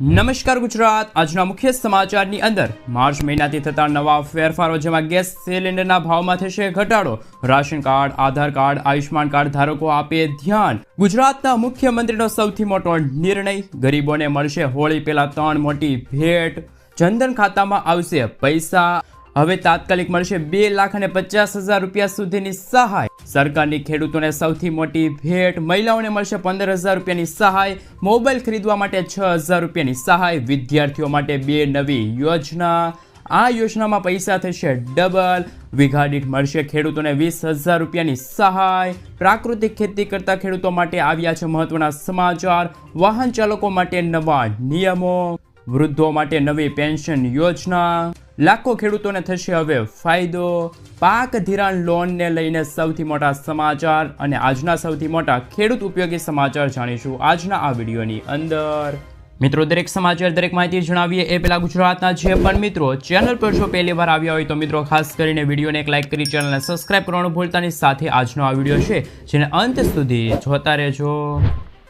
નમસ્કાર ગુજરાત. આજના મુખ્ય સમાચારની અંદર માર્ચ મહિનાથી થતા નવા ફેરફારો જેમાં ગેસ સિલિન્ડરના ભાવમાં થશે ઘટાડો. Ration card, Aadhaar card Ayushman card ધારકો આપે ધ્યાન. ગુજરાતના મુખ્યમંત્રીનો સૌથી મોટો નિર્ણય, ગરીબોને મળશે હોળી પહેલા ત્રણ મોટી ભેટ. જનધન ખાતામાં આવશે પૈસા. હવે તાત્કાલિક મળશે બે લાખ અને પચાસ હજાર રૂપિયા સુધીની સહાય. સરકારની ખેડૂતોને સૌથી મોટી ભેટ મહિલાઓને મળશે પંદર હજાર રૂપિયાની સહાય, મોબાઈલ ખરીદવા માટે છ હજાર રૂપિયાની સહાય, વિદ્યાર્થીઓ માટે બે નવી યોજના. આ યોજનામાં પૈસા થશે ડબલ, વીઘા દીઠ મળશે ખેડૂતોને વીસ હજાર રૂપિયાની સહાય. પ્રાકૃતિક ખેતી કરતા ખેડૂતો માટે આવ્યા છે મહત્વના સમાચાર, વાહન ચાલકો માટે નવા નિયમો. વૃદ્ધો માટે નવી પેન્શન યોજના. લાખો ખેડૂતોને થશે હવે ફાયદો. પાક ધિરાણ લોનને લઈને સૌથી મોટા સમાચાર અને આજના સૌથી મોટા ખેડૂત ઉપયોગી સમાચાર જાણીશું આજના આ વિડીયોની અંદર. મિત્રો, દરેક સમાચાર, દરેક માહિતી જણાવીએ એ પહેલાં ગુજરાતના જે પણ મિત્રો ચેનલ પર જો પહેલી વાર આવ્યા હોય તો મિત્રો, ખાસ કરીને વિડીયોને એક લાઇક કરી ચેનલને સબસ્ક્રાઇબ કરવાનું ભૂલતાની સાથે આજનો આ વીડિયો છે, જેને અંત સુધી જોતા રહેજો.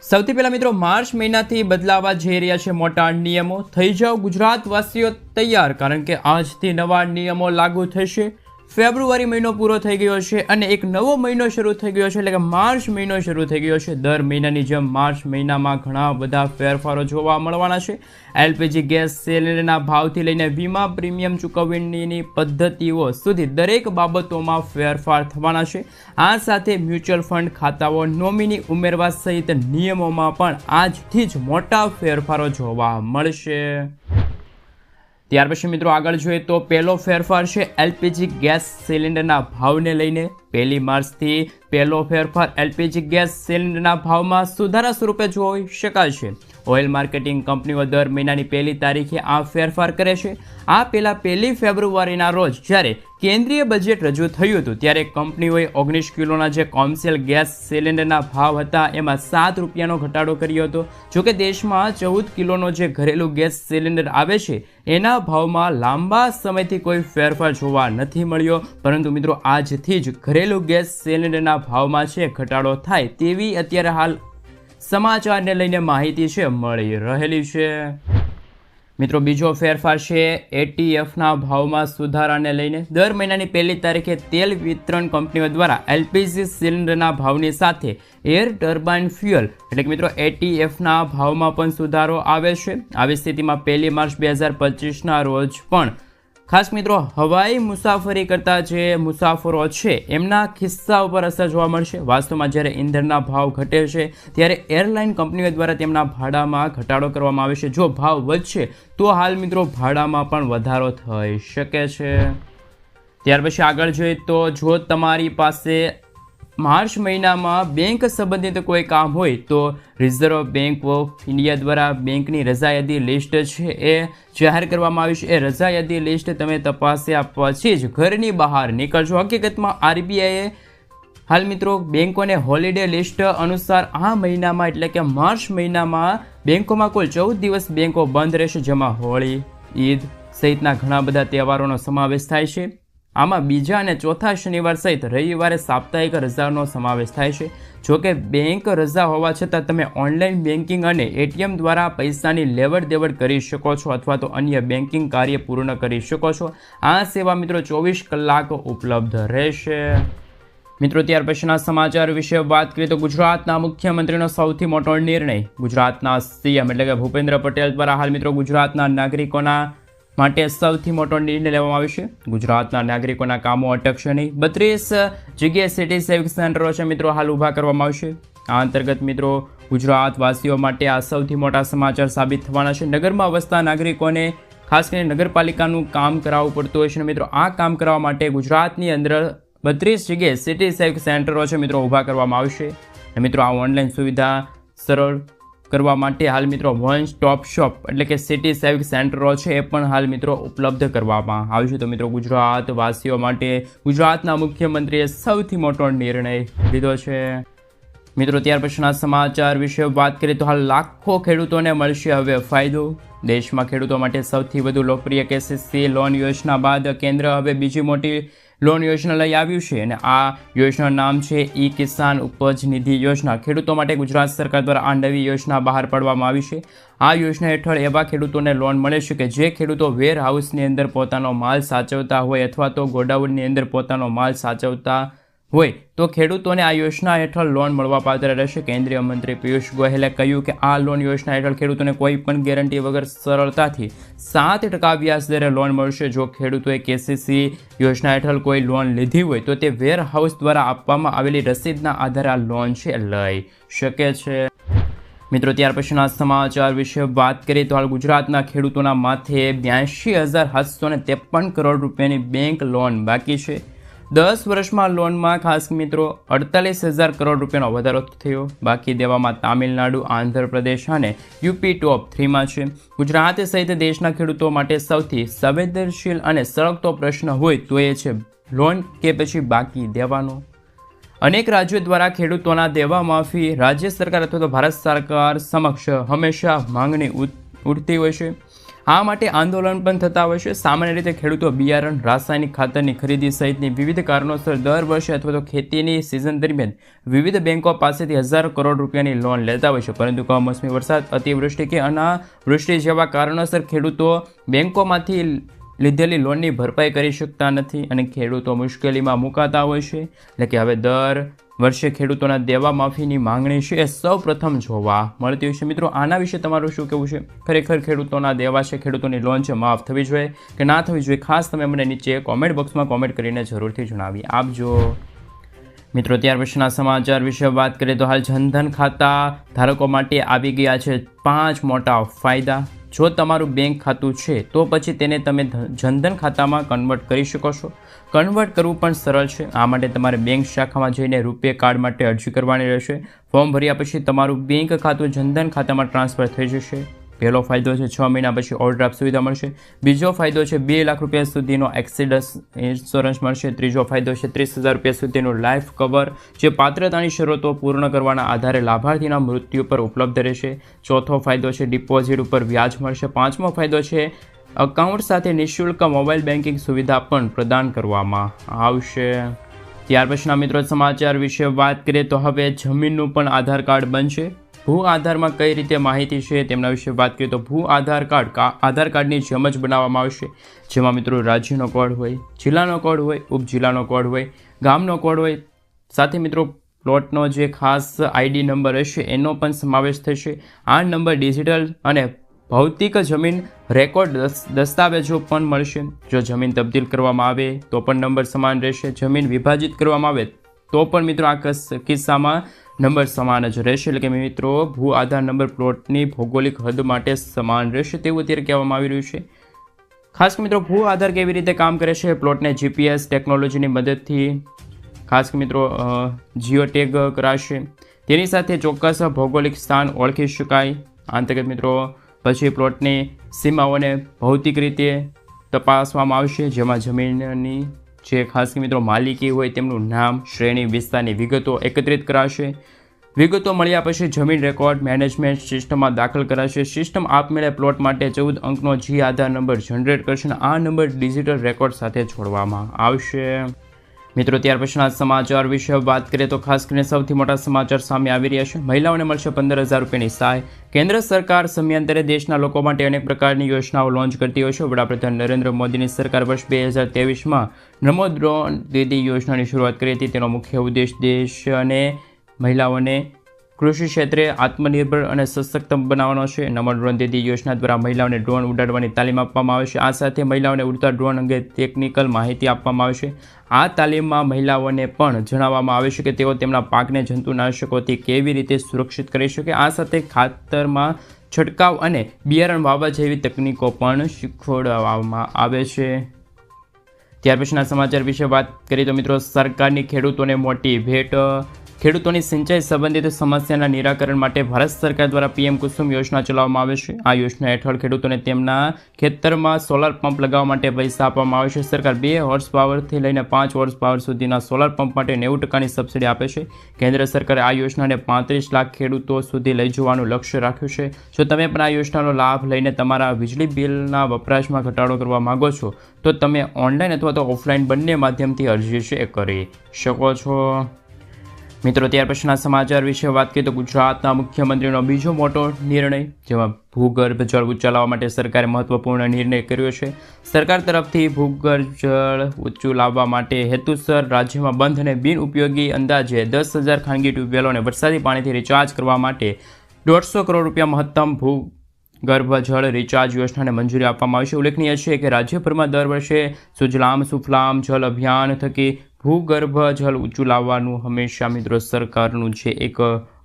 સૌથી પહેલાં મિત્રો, માર્ચ મહિનાથી બદલાવા જઈ રહ્યા છે મોટા નિયમો. થઈ જાઓ ગુજરાતવાસીઓ તૈયાર, કારણ કે આજથી નવા નિયમો લાગુ થશે. ફેબ્રુઆરી મહિનો પૂરો થઈ ગયો છે અને એક નવો મહિનો શરૂ થઈ ગયો છે એટલે કે માર્ચ મહિનો શરૂ થઈ ગયો છે. દર મહિનાની જેમ માર્ચ મહિનામાં ઘણા બધા ફેરફારો જોવા મળવાના છે. એલપીજી ગેસ સિલિન્ડરના ભાવથી લઈને વીમા પ્રીમિયમ ચૂકવણીની પદ્ધતિઓ સુધી દરેક બાબતોમાં ફેરફાર થવાના છે. આ સાથે મ્યુચ્યુઅલ ફંડ ખાતાઓ નોમિની ઉમેરવા સહિત નિયમોમાં પણ આજથી જ મોટા ફેરફારો જોવા મળશે. ત્યાર પછી મિત્રો આગળ જોઈએ તો પહેલો ફેરફાર છે એલપીજી ગેસ સિલિન્ડરના ભાવને લઈને. પહેલી માર્ચથી પહેલો ફેરફાર એલપીજી ગેસ સિલિન્ડરના ભાવમાં સુધારા સ્વરૂપે જોઈ શકાય છે. ઓઇલ માર્કેટિંગ કંપનીઓ દર મહિનાની પહેલી તારીખે આ ફેરફાર કરે છે. આ પહેલાં પહેલી ફેબ્રુઆરીના રોજ જ્યારે કેન્દ્રીય બજેટ રજૂ થયું હતું, ત્યારે કંપનીઓએ ઓગણીસ કિલોના જે કોમર્શિયલ ગેસ સિલિન્ડરના ભાવ હતા, એમાં સાત રૂપિયાનો ઘટાડો કર્યો હતો. જોકે દેશમાં ચૌદ કિલોનો જે ઘરેલું ગેસ સિલિન્ડર આવે છે, એના ભાવમાં લાંબા સમયથી કોઈ ફેરફાર જોવા નથી મળ્યો. પરંતુ મિત્રો, આજથી જ ઘરેલું ગેસ સિલિન્ડરના ભાવમાં છે, ઘટાડો થાય તેવી અત્યારે હાલ સમાચારને લઈને માહિતી છે, મળી રહેલી છે. મિત્રો, બીજો ફેરફાર છે એટીએફના ભાવમાં સુધારાને લઈને દર મહિનાની પહેલી તારીખે તેલ વિતરણ કંપનીઓ દ્વારા એલપીજી સિલિન્ડરના ભાવની સાથે એર ટર્બાઇન ફ્યુઅલ એટલે કે મિત્રો એટીએફના ભાવમાં પણ સુધારો આવે છે. આવી સ્થિતિમાં પહેલી માર્ચ બે હજાર પચીસના રોજ પણ ખાસ મિત્રો, હવાઈ મુસાફરી કરતા જે મુસાફરો છે, એમના ખિસ્સા ઉપર અસર જોવા મળશે. વાસ્તવમાં જ્યારે ઇંધણના ભાવ ઘટે છે, ત્યારે એરલાઇન કંપનીઓ દ્વારા તેમના ભાડામાં ઘટાડો કરવામાં આવે છે. જો ભાવ વધશે, તો હાલ મિત્રો ભાડામાં પણ વધારો થઈ શકે છે. ત્યાર પછી આગળ જોઈએ તો જો તમારી પાસે માર્ચ મહિનામાં બેંક સંબંધિત કોઈ કામ હોય તો રિઝર્વ બેંક ઓફ ઇન્ડિયા દ્વારા બેંકની રજાયાદી લિસ્ટ છે એ જાહેર કરવામાં આવી છે. એ રજાયાદી લિસ્ટ તમે તપાસ્યા પછી જ. ઘરની બહાર નીકળજો. હકીકતમાં આરબીઆઈએ હાલ મિત્રો બેંકોને હોલિડે લિસ્ટ અનુસાર આ મહિનામાં એટલે કે માર્ચ મહિનામાં બેંકોમાં કુલ ચૌદ દિવસ બેંકો બંધ રહેશે, જેમાં હોળી, ઈદ સહિતના ઘણા બધા તહેવારોનો સમાવેશ થાય છે. આમાં બીજા અને ચોથા શનિવાર સહિત રવિવારે સાપ્તાહિક રજાનો સમાવેશ થાય છે. જોકે બેંક રજા હોવા છતાં તમે ઓનલાઈન બેન્કિંગ અને એટીએમ દ્વારા પૈસાની લેવડ દેવડ કરી શકો છો અથવા તો અન્ય બેન્કિંગ કાર્ય પૂર્ણ કરી શકો છો. આ સેવા મિત્રો ચોવીસ કલાક ઉપલબ્ધ રહેશે. મિત્રો, ત્યાર પછીના સમાચાર વિશે વાત કરીએ તો ગુજરાતના મુખ્યમંત્રીનો સૌથી મોટો નિર્ણય ગુજરાતના સીએમ એટલે કે ભૂપેન્દ્ર પટેલ દ્વારા. હાલ મિત્રો, ગુજરાતના નાગરિકોના માટે સૌથી મોટો નિર્ણય લેવામાં આવ્યો છે. ગુજરાતના નાગરિકોના કામો અટકશે નહીં. બત્રીસ જગ્યાએ સિટી સેવિંગ સેન્ટરો છે મિત્રો, હાલ ઊભા કરવામાં આવશે. આ અંતર્ગત મિત્રો, ગુજરાતવાસીઓ માટે આ સૌથી મોટા સમાચાર સાબિત થવાના છે. નગરમાં વસતા નાગરિકોને, ખાસ કરીને નગરપાલિકાનું કામ કરાવવું પડતું હોય છે મિત્રો, આ કામ કરવા માટે ગુજરાતની અંદર બત્રીસ જગ્યાએ સિટી સેવિંગ સેન્ટરો છે મિત્રો, ઊભા કરવામાં આવશે. મિત્રો, આ ઓનલાઈન સુવિધા સરળ કરવા માટે હાલ મિત્રો વન સ્ટોપ શોપ એટલે કે સિટી સેવિક સેન્ટરો છે એ પણ હાલ મિત્રો ઉપલબ્ધ કરવામાં આવશે તો મિત્રો ગુજરાતવાસીઓ માટે ગુજરાતના મુખ્યમંત્રીએ સૌથી મોટો નિર્ણય લીધો છે. મિત્રો ત્યાર પછીના સમાચાર વિશે વાત કરીએ તો હાલ લાખો ખેડૂતોને મળશે હવે ફાયદો. દેશમાં ખેડૂતો માટે સૌથી વધુ લોકપ્રિય કેસીસી લોન યોજના બાદ કેન્દ્ર હવે બીજી મોટી લોન યોજના લઈ આવ્યું છે અને આ યોજનાનું નામ છે ઈ કિસાન ઉપજ નિધિ યોજના. ખેડૂતો માટે ગુજરાત સરકાર દ્વારા આ નવી યોજના બહાર પાડવામાં આવી છે. આ યોજના હેઠળ એવા ખેડૂતોને લોન મળે છે કે જે ખેડૂતો વેર હાઉસની અંદર પોતાનો માલ સાચવતા હોય અથવા તો ગોડાઉનની અંદર પોતાનો માલ સાચવતા હોય, તો ખેડૂતોને આ યોજના હેઠળ લોન મળવાપાત્ર રહેશે. કેન્દ્રીય મંત્રી પિયુષ ગોયલે કહ્યું કે આ લોન યોજના હેઠળ ખેડૂતોને કોઈ પણ ગેરંટી વગર સરળતાથી સાત ટકા વ્યાજ દરે લોન મળશે. જો ખેડૂતોએ કેસીસી યોજના હેઠળ કોઈ લોન લીધી હોય, તો તે વેરહાઉસ દ્વારા આપવામાં આવેલી રસીદના આધારે આ લોન છે, લઈ શકે છે. મિત્રો, ત્યાર પછીના સમાચાર વિશે વાત કરીએ, તો હાલ ગુજરાતના ખેડૂતોના માથે બ્યાસી હજાર સાતસો ત્રેપન કરોડ રૂપિયાની બેંક લોન બાકી છે. દસ વર્ષમાં લોનમાં ખાસ મિત્રો અડતાલીસ હજાર કરોડ રૂપિયાનો વધારો થયો. બાકી દેવામાં તામિલનાડુ, આંધ્રપ્રદેશ અને યુપી ટોપ થ્રીમાં છે. ગુજરાત સહિત દેશના ખેડૂતો માટે સૌથી સંવેદનશીલ અને સળગતો પ્રશ્ન હોય તો એ છે લોન કે પછી બાકી દેવાનો? અનેક રાજ્યો દ્વારા ખેડૂતોના દેવા માફી રાજ્ય સરકાર અથવા તો ભારત સરકાર સમક્ષ હંમેશા માંગણી ઉઠ- ઉઠતી હોય છે. આ માટે આંદોલન પણ થતા હોય છે. સામાન્ય રીતે ખેડૂતો બિયારણ, રાસાયણિક ખાતરની ખરીદી સહિતની વિવિધ કારણોસર દર વર્ષે અથવા તો ખેતીની સિઝન દરમિયાન વિવિધ બેંકો પાસેથી હજારો કરોડ રૂપિયાની લોન લેતા હોય છે. પરંતુ કમોસમી વરસાદ, અતિવૃષ્ટિ કે અનાવૃષ્ટિ જેવા કારણોસર ખેડૂતો બેંકોમાંથી લીધેલી લોનની ભરપાઈ કરી શકતા નથી અને ખેડૂતો મુશ્કેલીમાં મુકાતા હોય છે. એટલે કે હવે દર વર્ષે ખેડૂતોના દેવા માફીની માંગણી છે. એ સૌ પ્રથમ જોવા મળતી હોય છે. મિત્રો, આના વિશે તમારું શું કહેવું છે? ખરેખર ખેડૂતોના દેવા છે, ખેડૂતોની લોન છે, માફ થવી જોઈએ કે ના થવી જોઈએ? ખાસ તમે મને નીચે કોમેન્ટ બોક્સમાં કોમેન્ટ કરીને જરૂરથી જણાવી આપજો. મિત્રો, ત્યાર પછીના સમાચાર વિશે વાત કરીએ તો હાલ જનધન ખાતા ધારકો માટે આવી ગયા છે પાંચ મોટા ફાયદા. જો તમારું બેંક ખાતું છે, તો પછી તેને તમે જનધન ખાતામાં કન્વર્ટ કરી શકો છો. કન્વર્ટ કરવું પણ સરળ છે. આ માટે તમારે બેંક શાખામાં જઈને રૂપે કાર્ડ માટે અરજી કરવાની રહેશે. ફોર્મ ભર્યા પછી તમારું બેંક ખાતું જનધન ખાતામાં ટ્રાન્સફર થઈ જશે. પહેલો ફાયદો છે, છ મહિના પછી ઓવરડ્રાફ્ટ સુવિધા મળશે. બીજો ફાયદો છે, બે લાખ રૂપિયા સુધીનો એક્સિડન્સ ઇન્સ્યોરન્સ મળશે. ત્રીજો ફાયદો છે, ત્રીસ હજાર રૂપિયા સુધીનું લાઈફ કવર. જે પાત્રતાની શરતો પૂર્ણ કરવાના આધારે લાભાર્થીના મૃત્યુ પર ઉપલબ્ધ રહેશે. ચોથો ફાયદો છે, ડિપોઝિટ ઉપર વ્યાજ મળશે. પાંચમો ફાયદો છે અકાઉન્ટ સાથે નિઃશુલ્ક મોબાઈલ બેન્કિંગ સુવિધા પણ પ્રદાન કરવામાં આવશે. ત્યાર પછીના મિત્રો સમાચાર વિશે વાત કરીએ તો હવે જમીનનું પણ આધાર કાર્ડ બનશે. ભૂ આધારમાં કઈ રીતે માહિતી છે તેમના વિશે વાત કરીએ તો ભૂ આધાર કાર્ડ આધાર કાર્ડની જેમ જ બનાવવામાં આવશે. જેમાં મિત્રો રાજ્યનો કોડ હોય, જિલ્લાનો કોડ હોય, ઉપજિલ્લાનો કોડ હોય, ગામનો કોડ હોય. સાથે મિત્રો પ્લોટનો જે ખાસ આઈડી નંબર હશે એનો પણ સમાવેશ થશે. આ નંબર ડિજિટલ અને ભૌતિક જમીન રેકોર્ડ દસ્તાવેજો પણ મળશે. જો જમીન તબદીલ કરવામાં આવે, તો પણ નંબર સમાન રહેશે. જમીન વિભાજિત કરવામાં આવે, તો પણ મિત્રો આ કિસ્સામાં નંબર સમાન જ રહેશે. એટલે કે મિત્રો, ભૂ આધાર નંબર પ્લોટની ભૌગોલિક હદ માટે સમાન રહેશે તેવું અત્યારે કહેવામાં આવી રહ્યું છે. ખાસ કે મિત્રો, ભૂ આધાર કેવી રીતે કામ કરે છે? પ્લોટને જીપીએસ ટેકનોલોજીની મદદથી ખાસ કે મિત્રો જીઓ ટેગ કરાશે. તેની સાથે ચોક્કસ ભૌગોલિક સ્થાન ઓળખી શકાય. અંતર્ગત મિત્રો પછી પ્લોટની સીમાઓને ભૌતિક રીતે તપાસવામાં આવશે. જેમાં જમીનની જે ખાસ મિત્રો માલિકી હોય તેમનું નામ, શ્રેણી, વિસ્તારની વિગતો એકત્રિત કરાશે. વિગતો મળ્યા પછી જમીન રેકોર્ડ મેનેજમેન્ટ સિસ્ટમમાં દાખલ કરાશે. સિસ્ટમ આપમેળે પ્લોટ માટે ચૌદ અંકનો જી આધાર નંબર જનરેટ કરશે અને આ નંબર ડિજિટલ રેકોર્ડ સાથે જોડવામાં આવશે. મિત્રો, ત્યાર પછીના સમાચાર વિશે વાત કરીએ તો ખાસ કરીને સૌથી મોટા સમાચાર સામે આવી રહ્યા છે. મહિલાઓને મળશે પંદર હજાર રૂપિયાની સહાય. કેન્દ્ર સરકાર સમયાંતરે દેશના લોકો માટે અનેક પ્રકારની યોજનાઓ લોન્ચ કરતી હોય છે. વડાપ્રધાન નરેન્દ્ર મોદીની સરકાર વર્ષ બે હજાર ત્રેવીસમાં નમો દ્રોણ દીદી યોજનાની શરૂઆત કરી હતી. તેનો મુખ્ય ઉદ્દેશ દેશ અને મહિલાઓને કૃષિ ક્ષેત્રે આત્મનિર્ભર અને સશક્ત બનાવવાનો છે. નમો ડ્રોન દીદી યોજના દ્વારા મહિલાઓને ડ્રોન ઉડાડવાની તાલીમ આપવામાં આવે છે. આ સાથે મહિલાઓને ઉડતા ડ્રોન અંગે ટેકનિકલ માહિતી આપવામાં આવે છે. આ તાલીમમાં મહિલાઓને પણ જણાવવામાં આવે છે કે તેઓ તેમના પાકને જંતુનાશકોથી કેવી રીતે સુરક્ષિત કરી શકે. આ સાથે ખાતરમાં છંટકાવ અને બિયારણ વાવવા જેવી તકનીકો પણ શીખવાડવામાં આવે છે. ત્યાર પછીના સમાચાર વિશે વાત કરીએ તો મિત્રો, સરકારની ખેડૂતોને મોટી ભેટ ખેડૂતોની સિંચાઈ સંબંધિત સમસ્યાના નિરાકરણ માટે ભારત સરકાર દ્વારા પીએમ કુસુમ યોજના ચલાવવામાં આવે છે. આ યોજના હેઠળ ખેડૂતોને તેમના ખેતરમાં સોલાર પંપ લગાવવા માટે પૈસા આપવામાં આવે છે. સરકાર બે હોર્સ પાવરથી લઈને પાંચ હોર્સ પાવર સુધીના સોલાર પંપ માટે નેવું ટકાની સબસિડી આપે છે. કેન્દ્ર સરકારે આ યોજનાને પાંત્રીસ લાખ ખેડૂતો સુધી લઈ જવાનું લક્ષ્ય રાખ્યું છે. જો તમે પણ આ યોજનાનો લાભ લઈને તમારા વીજળી બિલના વપરાશમાં ઘટાડો કરવા માંગો છો, તો તમે ઓનલાઈન અથવા તો ઓફલાઈન બંને માધ્યમથી અરજી છે કરી શકો છો. મિત્રો, ત્યાર પછીના સમાચાર વિશે વાત કરીએ તો ગુજરાતના મુખ્યમંત્રીનો બીજો મોટો નિર્ણય, જેમાં ભૂગર્ભ જળ ઊંચા લાવવા માટે સરકારે મહત્વપૂર્ણ નિર્ણય કર્યો છે. સરકાર તરફથી ભૂગર્ભ જળ ઊંચું લાવવા માટે હેતુસર રાજ્યમાં બંધ અને બિનઉપયોગી અંદાજે દસ હજાર ખાનગી ટ્યુબવેલોને વરસાદી પાણીથી રિચાર્જ કરવા માટે દોઢસો કરોડ રૂપિયા મહત્તમ ભૂ ગર્ભ જળ રિચાર્જ યોજનાને મંજૂરી આપવામાં આવી છે. ઉલ્લેખનીય છે કે રાજ્યભરમાં દર વર્ષે સુજલામ સુફલામ જલ અભિયાન થકી ભૂગર્ભ જળ ઊંચું લાવવાનું હંમેશા મિત્રો સરકારનું છે એક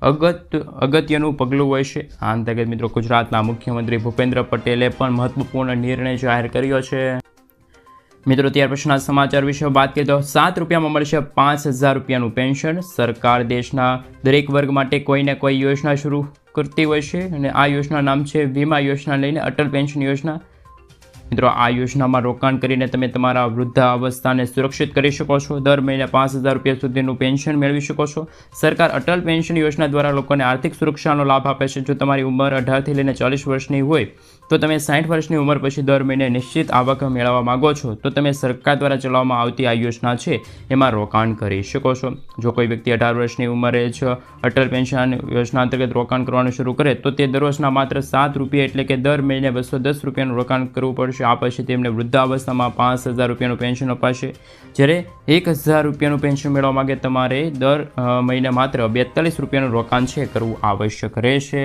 અગત અગત્યનું પગલું હોય છે. આ અંતર્ગત મિત્રો ગુજરાતના મુખ્યમંત્રી ભૂપેન્દ્ર પટેલે પણ મહત્વપૂર્ણ નિર્ણય જાહેર કર્યો છે. મિત્રો ત્યાર પછીના સમાચાર વિશે વાત કરીએ તો સાત રૂપિયામાં મળશે પાંચ હજાર રૂપિયાનું પેન્શન. સરકાર દેશના દરેક વર્ગ માટે કોઈને કોઈ યોજના શરૂ કરતી હોય છે અને આ યોજના નામ છે વીમા યોજના લઈને અટલ પેન્શન યોજના. મિત્રો, આ યોજનામાં રોકાણ કરીને તમે તમારા વૃદ્ધાવસ્થાને સુરક્ષિત કરી શકો છો. દર મહિને પાંચ હજાર રૂપિયા સુધીનું પેન્શન મેળવી શકો છો. સરકાર અટલ પેન્શન યોજના દ્વારા લોકોને આર્થિક સુરક્ષાનો લાભ આપે છે. જો તમારી ઉંમર અઢારથી લઈને ચાલીસ વર્ષની હોય તો તમે સાઠ વર્ષની ઉંમર પછી દર મહિને નિશ્ચિત આવક મેળવવા માગો છો, તો તમે સરકાર દ્વારા ચલાવવામાં આવતી આ યોજના છે, એમાં રોકાણ કરી શકો છો. જો કોઈ વ્યક્તિ અઢાર વર્ષની ઉંમરે જ અટલ પેન્શન યોજના અંતર્ગત રોકાણ કરવાનું શરૂ કરે, તો તે દરરોજના માત્ર સાત રૂપિયા એટલે કે દર મહિને બસો દસ રૂપિયાનું રોકાણ કરવું પડશે. આ પછી તેમને વૃદ્ધાવસ્થામાં પાંચ હજાર રૂપિયાનું પેન્શન અપાશે. જ્યારે એક હજાર રૂપિયાનું પેન્શન મેળવવા માગે, તમારે દર મહિને માત્ર બેતાલીસ રૂપિયાનું રોકાણ છે, કરવું આવશ્યક રહેશે.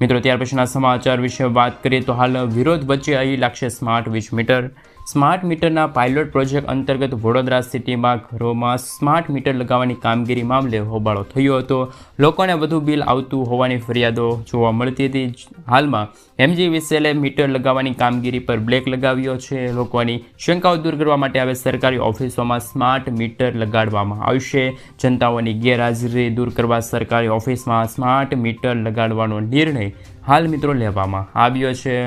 મિત્રો, ત્યાર પછીના સમાચાર વિશે વાત કરીએ તો હાલ વિરોધ વચ્ચે અહીં લાગશે સ્માર્ટ વીજ મીટર. સ્માર્ટ મીટરના પાયલોટ પ્રોજેક્ટ અંતર્ગત વડોદરા સિટીમાં ઘરોમાં સ્માર્ટ મીટર લગાવવાની કામગીરી મામલે હોબાળો થયો હતો. લોકોને વધુ બિલ આવતું હોવાની ફરિયાદો જોવા મળતી હતી. હાલમાં એમજી વિસેલે મીટર લગાવવાની કામગીરી પર બ્લેક લગાવ્યો છે. લોકોની શંકાઓ દૂર કરવા માટે હવે સરકારી ઓફિસોમાં સ્માર્ટ મીટર લગાડવામાં આવશે. જનતાઓની ગેરહાજરી દૂર કરવા સરકારી ઓફિસમાં સ્માર્ટ મીટર લગાડવાનો નિર્ણય હાલ મિત્રો લેવામાં આવ્યો છે.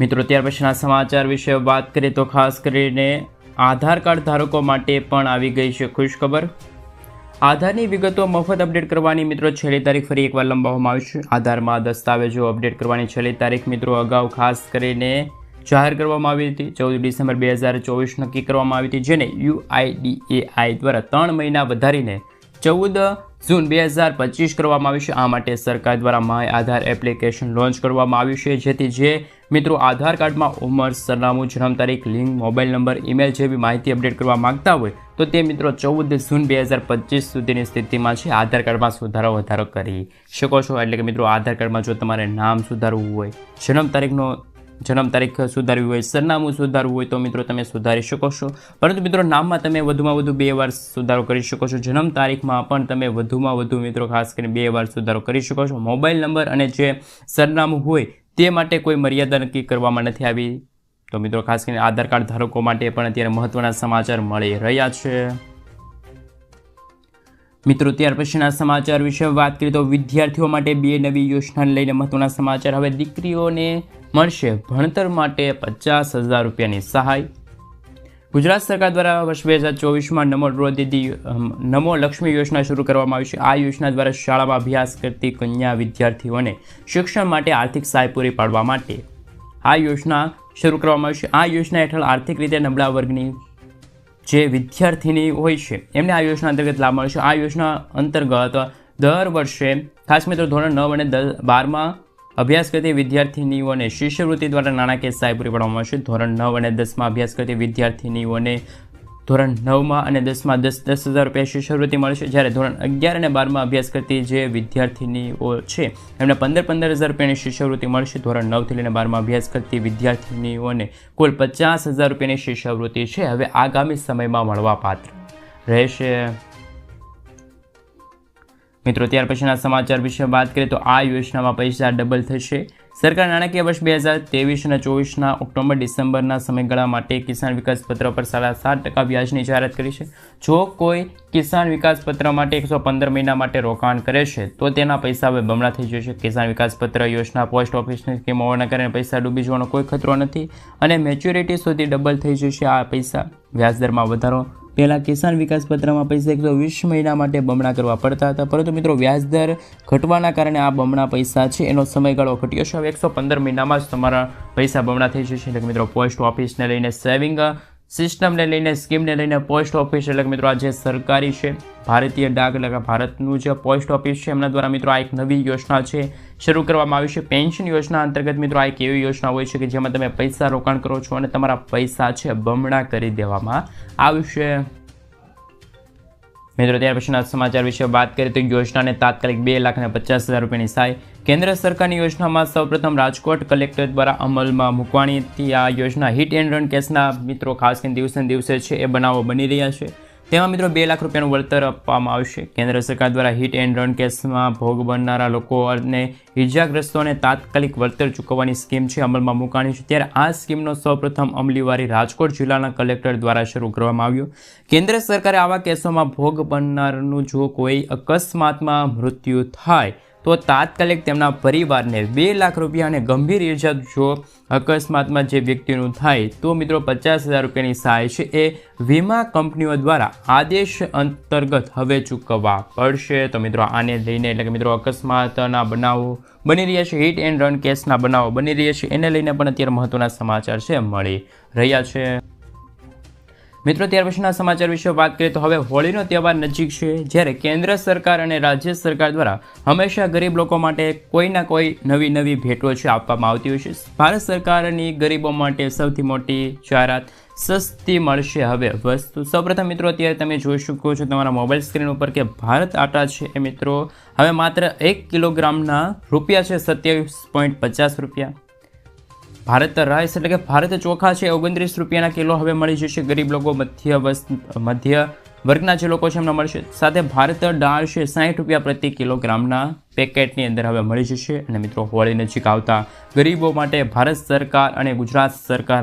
મિત્રો, ત્યાર પછીના સમાચાર વિશે વાત કરીએ તો ખાસ કરીને આધાર કાર્ડ ધારકો માટે પણ આવી ગઈ છે ખુશખબર આધારની વિગતો મફત અપડેટ કરવાની મિત્રો, છેલ્લી તારીખ ફરી એકવાર લંબાવવામાં આવી છે. આધારમાં દસ્તાવેજો અપડેટ કરવાની છેલ્લી તારીખ મિત્રો, અગાઉ ખાસ કરીને જાહેર કરવામાં આવી હતી. ચૌદ ડિસેમ્બર બે હજાર ચોવીસ નક્કી કરવામાં આવી હતી, જેને યુઆઈડીએઆઈ દ્વારા ત્રણ મહિના વધારીને ચૌદ જૂન બે હજાર પચીસ કરવામાં આવ્યું છે. આ માટે સરકાર દ્વારા માય આધાર એપ્લિકેશન લોન્ચ કરવામાં આવ્યું છે, જેથી જે મિત્રો, આધાર કાર્ડમાં ઉંમર, સરનામું, જન્મ તારીખ લિંક મોબાઈલ નંબર, ઈમેલ જેવી માહિતી અપડેટ કરવા માગતા હોય તો તે મિત્રો ચૌદ જૂન બે હજાર પચીસ સુધીની સ્થિતિમાં છે. આધાર કાર્ડમાં સુધારો વધારો કરી શકો છો. એટલે કે મિત્રો, આધાર કાર્ડમાં જો તમારે નામ સુધારવું હોય, જન્મ તારીખનો, જન્મ તારીખ સુધારવી હોય, સરનામું સુધારવું હોય તો મિત્રો તમે સુધારી શકો છો. પરંતુ મિત્રો, નામમાં તમે વધુમાં વધુ બે વાર સુધારો કરી શકો છો. જન્મ તારીખમાં પણ તમે વધુમાં વધુ મિત્રો ખાસ કરીને બે વાર સુધારો કરી શકો છો. મોબાઈલ નંબર અને જે સરનામું હોય તે માટે કોઈ મર્યાદા નક્કી કરવામાં નથી આવી? તો મિત્રો, ખાસ કરીને આધાર કાર્ડ ધારકો માટે પણ અત્યારે મહત્વના સમાચાર મળી રહ્યા છે. મિત્રો, ત્યાર પછીના સમાચાર વિશે વાત કરીએ તો વિદ્યાર્થીઓ માટે બે નવી યોજનાને લઈને મહત્વના સમાચાર. હવે દીકરીઓને મળશે ભણતર માટે પચાસ હજાર રૂપિયાની સહાય. ગુજરાત સરકાર દ્વારા વર્ષ બે હજાર ચોવીસમાં નમો ડ્રો દીદી નમો લક્ષ્મી યોજના શરૂ કરવામાં આવી છે. આ યોજના દ્વારા શાળામાં અભ્યાસ કરતી કન્યા વિદ્યાર્થીઓને શિક્ષણ માટે આર્થિક સહાય પૂરી પાડવા માટે આ યોજના શરૂ કરવામાં આવી છે. આ યોજના હેઠળ આર્થિક રીતે નબળા વર્ગની જે વિદ્યાર્થીની હોય છે, એમને આ યોજના અંતર્ગત લાભ મળશે આ યોજના અંતર્ગત દર વર્ષે, ખાસ મિત્રો, ધોરણ નવ અને દસ બારમાં અભ્યાસ કરતી વિદ્યાર્થીનીઓને શિષ્યવૃત્તિ દ્વારા નાણાકીય સહાય પૂરી પાડવામાં આવશે. ધોરણ નવ અને દસમાં અભ્યાસ કરતી વિદ્યાર્થીનીઓને ધોરણ નવમાં અને દસમાં દસ દસ હજાર રૂપિયા શિષ્યવૃત્તિ મળશે. જ્યારે ધોરણ અગિયાર અને બારમાં અભ્યાસ કરતી જે વિદ્યાર્થીનીઓ છે, એમને પંદર પંદર હજાર રૂપિયાની શિષ્યવૃત્તિ મળશે. ધોરણ નવથી લઈને બારમાં અભ્યાસ કરતી વિદ્યાર્થીનીઓને કુલ પચાસ હજાર રૂપિયાની શિષ્યવૃત્તિ છે. હવે આગામી સમયમાં મળવાપાત્ર રહેશે. મિત્રો, ત્યાર પછીના સમાચાર વિશે વાત કરીએ તો આ યોજનામાં પૈસા ડબલ થશે. સરકાર નાણાકીય વર્ષ બે હજાર ત્રેવીસ અને ચોવીસના ઓક્ટોબર, ડિસેમ્બરના સમયગાળા માટે કિસાન વિકાસ પત્ર પર સાડા સાત ટકા વ્યાજની જાહેરાત કરી છે. જો કોઈ કિસાન વિકાસ પત્ર માટે એકસો પંદર મહિના માટે રોકાણ કરે છે, તો તેના પૈસા હવે બમણા થઈ જશે. કિસાન વિકાસ પત્ર યોજના પોસ્ટ ઓફિસની સ્કીમ હોવાના કારણે પૈસા ડૂબી જવાનો કોઈ ખતરો નથી અને મેચ્યોરિટી સુધી ડબલ થઈ જશે આ પૈસા. વ્યાજદરમાં વધારો પહેલાં કિસાન વિકાસ પત્રમાં પૈસા એકસો વીસ મહિના માટે બમણા કરવા પડતા હતા. પરંતુ મિત્રો વ્યાજદર ઘટવાના કારણે આ બમણા પૈસા છે. એનો સમયગાળો ઘટ્યો છે. હવે એકસો પંદર મહિનામાં જ તમારા પૈસા બમણા થઈ જશે. મિત્રો, પોસ્ટ ઓફિસને લઈને સેવિંગ સિસ્ટમને લઈને, સ્કીમને લઈને પોસ્ટ ઓફિસ એટલે કે મિત્રો, આ જે સરકારી છે, ભારતીય ડાક, એટલે કે ભારતનું જે પોસ્ટ ઓફિસ છે, એમના દ્વારા મિત્રો આ એક નવી યોજના છે. શરૂ કરવામાં આવી છે. પેન્શન યોજના અંતર્ગત મિત્રો, આ એક એવી યોજના હોય છે કે જેમાં તમે પૈસા રોકાણ કરો છો અને તમારા પૈસા છે, બમણા કરી દેવામાં આવશે. મિત્રો, ત્યાર પછીના સમાચાર વિશે વાત કરીએ તો યોજનાને તાત્કાલિક બે લાખ અને પચાસ હજાર રૂપિયાની સહાય કેન્દ્ર સરકારની યોજનામાં સૌપ્રથમ રાજકોટ કલેક્ટર દ્વારા અમલમાં મૂકવાની આ યોજના હિટ એન્ડ રન કેસના મિત્રો, ખાસ કરીને દિવસે દિવસે છે એ બનાવો બની રહ્યા છે. તેમાં મિત્રો બે લાખ રૂપિયાનું વળતર આપવામાં આવશે. કેન્દ્ર સરકાર દ્વારા હિટ એન્ડ રન કેસમાં ભોગ બનનારા લોકો અને ઇજાગ્રસ્તોને તાત્કાલિક વળતર ચૂકવવાની સ્કીમ છે અમલમાં મૂકાણી છે. ત્યારે આ સ્કીમનો સૌપ્રથમ અમલીવારી રાજકોટ જિલ્લાના કલેક્ટર દ્વારા શરૂ કરવામાં આવ્યો. કેન્દ્ર સરકારે આવા કેસોમાં ભોગ બનનારનું જો કોઈ અકસ્માતમાં મૃત્યુ થાય તો તાત્કાલિક તેમના પરિવારને બે લાખ રૂપિયા ગંભીર ઇજા જો અકસ્માતમાં જે વ્યક્તિનું થાય, તો મિત્રો પચાસ હજાર રૂપિયાની સહાય છે. એ વીમા કંપનીઓ દ્વારા આદેશ અંતર્ગત હવે ચૂકવવા પડશે. તો મિત્રો આને લઈને, એટલે કે મિત્રો અકસ્માતના બનાવો બની રહ્યા છે. હિટ એન્ડ રન કેસના બનાવો બની રહ્યા છે. એને લઈને પણ અત્યારે મહત્વના સમાચાર છે. મળી રહ્યા છે. મિત્રો, ત્યાર પછીના સમાચાર વિશે વાત કરીએ તો હવે હોળીનો તહેવાર નજીક છે, જ્યારે કેન્દ્ર સરકાર અને રાજ્ય સરકાર દ્વારા હંમેશા ગરીબ લોકો માટે કોઈ ના કોઈ નવી નવી ભેટો છે આપવામાં આવતી હોય છે. ભારત સરકારની ગરીબો માટે સૌથી મોટી જાહેરાત સસ્તી મળશે હવે વસ્તુ. સૌપ્રથમ મિત્રો, અત્યારે તમે જોઈ શકો છો તમારા મોબાઈલ સ્ક્રીન ઉપર કે ભારત આટા છે એ મિત્રો. હવે માત્ર એક કિલોગ્રામના રૂપિયા છે, સત્યાવીસ પોઈન્ટ પચાસ રૂપિયા. ભારત રાઈસ એટલે કે ભારત ચોખા છે, ઓગણત્રીસ રૂપિયાના કિલો હવે મળી જશે. ગરીબ લોકો મધ્ય મધ્ય વર્ગના જે લોકો છે, એમને મળશે. સાથે ભારત દાળ છે સાઠ રૂપિયા પ્રતિ કિલોગ્રામના પેકેટની અંદર હવે મળી જશે. અને મિત્રો, હોળી નજીક આવતા ગરીબો માટે ભારત સરકાર અને ગુજરાત સરકાર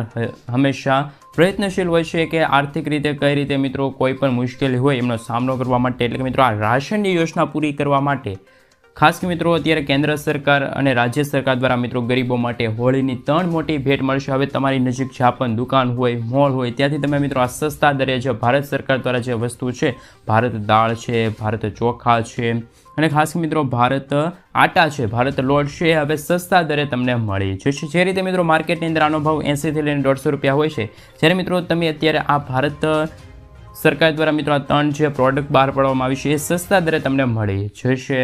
હંમેશા પ્રયત્નશીલ હોય છે કે આર્થિક રીતે કઈ રીતે મિત્રો કોઈ પણ મુશ્કેલી હોય એમનો સામનો કરવા માટે. એટલે કે મિત્રો, આ રાશનની યોજના પૂરી કરવા માટે ખાસ કે મિત્રો, અત્યારે કેન્દ્ર સરકાર અને રાજ્ય સરકાર દ્વારા મિત્રો ગરીબો માટે હોળીની ત્રણ મોટી ભેટ મળશે. હવે તમારી નજીક જ્યાં પણ દુકાન હોય, મોલ હોય, ત્યાંથી તમે મિત્રો આ સસ્તા દરે જે ભારત સરકાર દ્વારા જે વસ્તુ છે, ભારત દાળ છે, ભારત ચોખા છે અને ખાસ મિત્રો ભારત આટા છે, ભારત લોટ છે, હવે સસ્તા દરે તમને મળી જશે. જે રીતે મિત્રો માર્કેટની અંદર આનો ભાવ એંસીથી લઈને દોઢસો રૂપિયા હોય છે. જ્યારે મિત્રો તમે અત્યારે આ ભારત સરકાર દ્વારા મિત્રો આ ત્રણ જે પ્રોડક્ટ બહાર પાડવામાં આવી છે, એ સસ્તા દરે તમને મળી જશે.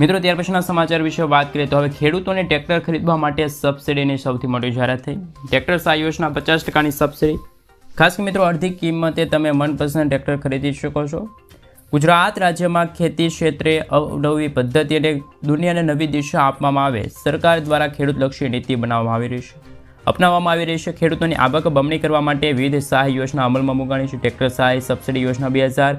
મિત્રો, ત્યાર પછીના સમાચાર વિશે વાત કરીએ તો હવે ખેડૂતોને ટ્રેક્ટર ખરીદવા માટે સબસિડીની સૌથી મોટી જાહેરાત થઈ. ટ્રેક્ટર સહાય યોજના પચાસ ટકાની સબસિડી. ખાસ કે મિત્રો, અડધી કિંમતે તમે મનપસંદ ટ્રેક્ટર ખરીદી શકો છો. ગુજરાત રાજ્યમાં ખેતી ક્ષેત્રે અવનવી પદ્ધતિ અને દુનિયાને નવી દિશા આપવામાં આવે, સરકાર દ્વારા ખેડૂતલક્ષી નીતિ બનાવવામાં આવી રહી છે. અપનાવવામાં આવી રહી છે ખેડૂતોની આવક બમણી કરવા માટે વિવિધ સહાય યોજના અમલમાં મૂકાણી છે. ટ્રેક્ટર સહાય સબસિડી યોજના બે હજાર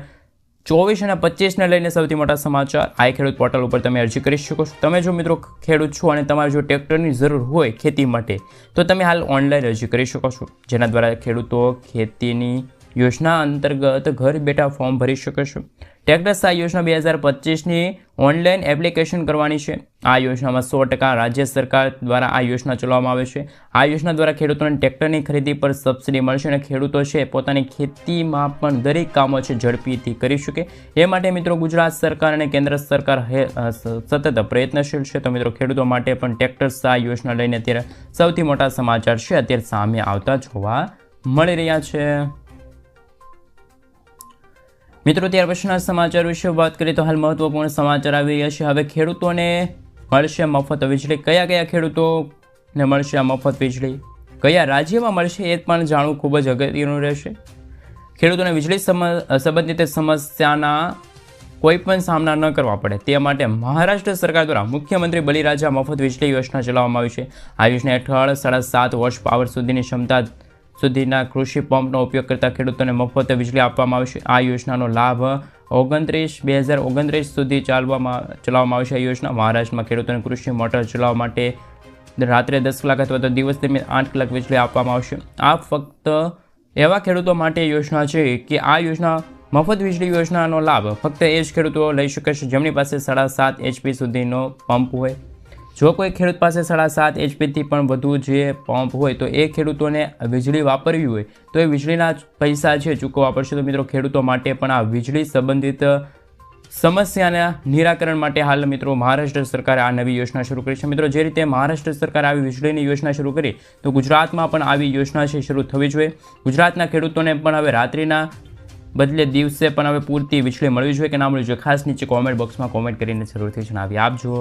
ચોવીસ અને પચીસને લઈને સૌથી મોટા સમાચાર. આ ખેડૂત પોર્ટલ ઉપર તમે અરજી કરી શકો છો. તમે જો મિત્રો ખેડૂત છો અને તમારે જો ટ્રેક્ટરની જરૂર હોય ખેતી માટે, તો તમે હાલ ઓનલાઈન અરજી કરી શકો છો. જેના દ્વારા ખેડૂતો ખેતીની યોજના અંતર્ગત ઘર બેઠા ફોર્મ ભરી શકે છે. ટ્રેક્ટર સહાય યોજના બે હજાર પચીસની ઓનલાઈન એપ્લિકેશન કરવાની છે. આ યોજનામાં સો ટકા રાજ્ય સરકાર દ્વારા આ યોજના ચલાવવામાં આવે છે. આ યોજના દ્વારા ખેડૂતોને ટ્રેક્ટરની ખરીદી પર સબસિડી મળશે અને ખેડૂતો છે પોતાની ખેતીમાં પણ દરેક કામો છે ઝડપીથી કરી શકે. એ માટે મિત્રો ગુજરાત સરકાર અને કેન્દ્ર સરકાર સતત પ્રયત્નશીલ છે. તો મિત્રો ખેડૂતો માટે પણ ટ્રેક્ટર સહાય યોજના લઈને અત્યારે સૌથી મોટા સમાચાર છે. અત્યારે સામે આવતા જોવા મળી રહ્યા છે. મિત્રો, ત્યાર પછીના સમાચાર વિશે વાત કરીએ તો હાલ મહત્વપૂર્ણ સમાચાર આવી રહ્યા છે. હવે ખેડૂતોને મળશે મફત વીજળી. કયા કયા ખેડૂતોને મળશે આ મફત વીજળી? કયા રાજ્યમાં મળશે એ પણ જાણવું ખૂબ જ અગત્યનું રહેશે. ખેડૂતોને વીજળી સંબંધિત સમસ્યાના કોઈ પણ સામના ન કરવા પડે. તે માટે મહારાષ્ટ્ર સરકાર દ્વારા મુખ્યમંત્રી બલિરાજા મફત વીજળી યોજના ચલાવવામાં આવી છે. આ યોજના હેઠળ સાડા સાત વર્ષ પાવર સુધીની ક્ષમતા સુધીના કૃષિ પંપનો ઉપયોગ કરતા ખેડૂતોને મફત વીજળી આપવામાં આવશે. આ યોજનાનો લાભ ઓગણત્રીસ, બે હજાર ઓગણત્રીસ સુધી ચાલવામાં, ચલાવવામાં આવશે. આ યોજના મહારાષ્ટ્રમાં ખેડૂતોને કૃષિ મોટર ચલાવવા માટે રાત્રે દસ કલાક અથવા તો દિવસ દરમિયાન આઠ કલાક વીજળી આપવામાં આવશે. આ ફક્ત એવા ખેડૂતો માટે યોજના છે કે આ યોજના મફત વીજળી યોજનાનો લાભ ફક્ત એ જ ખેડૂતો લઈ શકે છે જેમની પાસે સાડા સાત એચપી સુધીનો પંપ હોય. જો કોઈ ખેડૂત પાસે સાડા સાત એચપીથી પણ વધુ જે પંપ હોય તો એ ખેડૂતોને વીજળી વાપરવી હોય તો એ વીજળીના પૈસા છે ચૂકવવા પડશે. તો મિત્રો, ખેડૂતો માટે પણ આ વીજળી સંબંધિત સમસ્યાના નિરાકરણ માટે હાલ મિત્રો મહારાષ્ટ્ર સરકારે આ નવી યોજના શરૂ કરી છે. મિત્રો, જે રીતે મહારાષ્ટ્ર સરકારે આવી વીજળીની યોજના શરૂ કરી, તો ગુજરાતમાં પણ આવી યોજના છે શરૂ થવી જોઈએ. ગુજરાતના ખેડૂતોને પણ હવે રાત્રિના બદલે દિવસે પણ હવે પૂરતી વીજળી મળવી જોઈએ. કે ના મળવી જોઈએ, ખાસ નીચે કોમેન્ટ બોક્સમાં કોમેન્ટ કરીને જરૂરથી જણાવી. આપજો